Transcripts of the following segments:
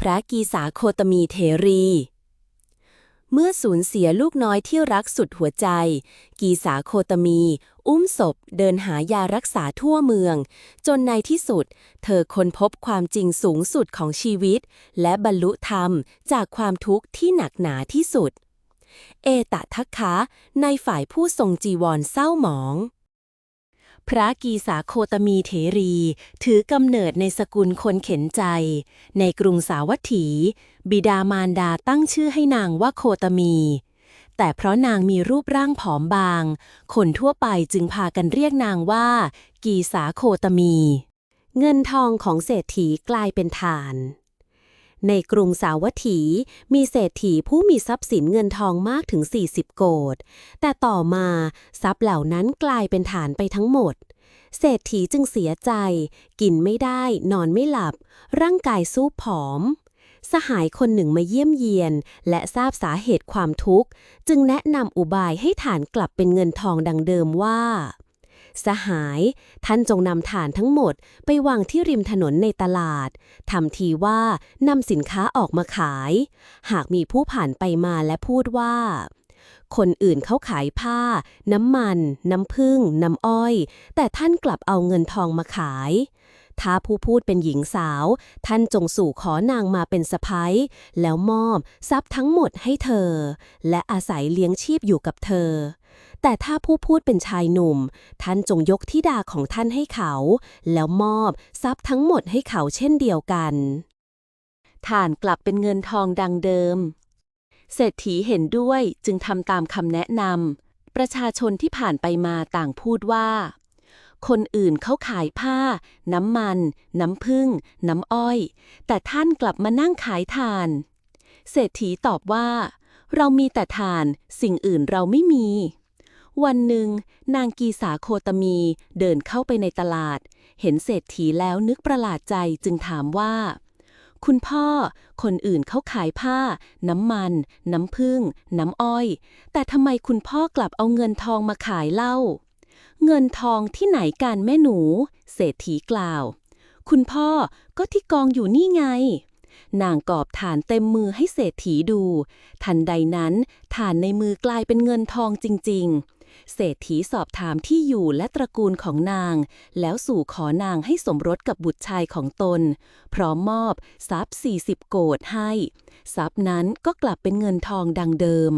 พระกีสาโคตมีเทรี เมื่อสูญเสียลูกน้อยที่รักสุดหัวใจ กีสาโคตมี อุ้มศพเดินหายารักษาทั่วเมือง จนในที่สุด เธอค้นพบความจริงสูงสุดของชีวิต และบรรลุธรรมจากความทุกข์ที่หนักหนาที่สุด เอตทัคคะในฝ่ายผู้ทรงจีวรเศร้าหมอง พระกีสาโคตมีเถรี ถือกำเนิดในสกุลคนเข็นใจ ในกรุงสาวัตถี บิดามารดาตั้งชื่อให้นางว่าโคตมี แต่เพราะนางมีรูปร่างผอมบาง คนทั่วไปจึงพากันเรียกนางว่า กีสาโคตมี เงินทองของเศรษฐีกลายเป็นฐาน ในกรุงสาวัตถี มีเศรษฐีผู้มีทรัพย์สินเงินทองมากถึง 40 โกดแต่ต่อมาทรัพย์เหล่านั้นกลายเป็นฐานไปทั้งหมด เศรษฐีจึงเสียใจ กินไม่ได้ นอนไม่หลับ ร่างกายสู้ผอม สหายคนหนึ่งมาเยี่ยมเยียน และทราบสาเหตุความทุกข์ จึงแนะนำอุบายให้ฐานกลับเป็นเงินทองดังเดิมว่า สหาย ท่านจงนำฐานทั้งหมดไปวางที่ริมถนนในตลาดทำทีว่านำสินค้าออกมาขาย หากมีผู้ผ่านไปมาและพูดว่า คนอื่นเขาขายผ้า น้ำมัน น้ำผึ้งน้ำอ้อย แต่ท่านกลับเอาเงินทองมาขาย ถ้าผู้พูดเป็นหญิงสาว ท่านจงสู่ขอนางมาเป็นสะพ้ยแล้วมอบทรัพย์ทั้งหมดให้เธอ และอาศัยเลี้ยงชีพอยู่กับเธอ แต่ถ้าผู้พูดเป็นชายหนุ่ม ท่านจงยกธิดาของท่านให้เขา แล้วมอบทรัพย์ทั้งหมดให้เขาเช่นเดียวกันฐานกลับเป็นเงินทองดังเดิม เศรษฐีเห็นด้วยจึงทำตามคำแนะนำประชาชนที่ผ่านไปมาต่างพูดว่า คนอื่นเขาขายผ้า น้ำมัน น้ำผึ้ง น้ำอ้อย แต่ท่านกลับมานั่งขายทาน เศรษฐีตอบว่า เรามีแต่ทาน สิ่งอื่นเราไม่มี วันหนึ่ง นางกีสาโคตมีเดินเข้าไปในตลาด เห็นเศรษฐีแล้วนึกประหลาดใจจึงถามว่าคุณพ่อ คนอื่นเขาขายผ้า น้ำมัน น้ำผึ้ง น้ำอ้อย แต่ทำไมคุณพ่อกลับเอาเงินทองมาขายเล่า เงินทองที่ไหนกันแม่หนู เศรษฐีกล่าว คุณพ่อก็ที่กองอยู่นี่ไง นางกอบฐานเต็มมือให้เศรษฐีดู ทันใดนั้นฐานในมือกลายเป็นเงินทองจริง ๆ เศรษฐีสอบถามที่อยู่และตระกูลของนาง แล้วสู่ขอนางให้สมรสกับบุตรชายของตน พร้อมมอบทรัพย์ 40 โกดให้ ทรัพย์นั้นก็กลับเป็นเงินทองดังเดิม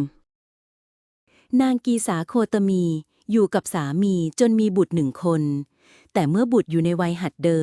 นางกีสาโคตมี อยู่กับสามีจนมีบุตรหนึ่งคน แต่เมื่อบุตรอยู่ในวัยหัดเดิน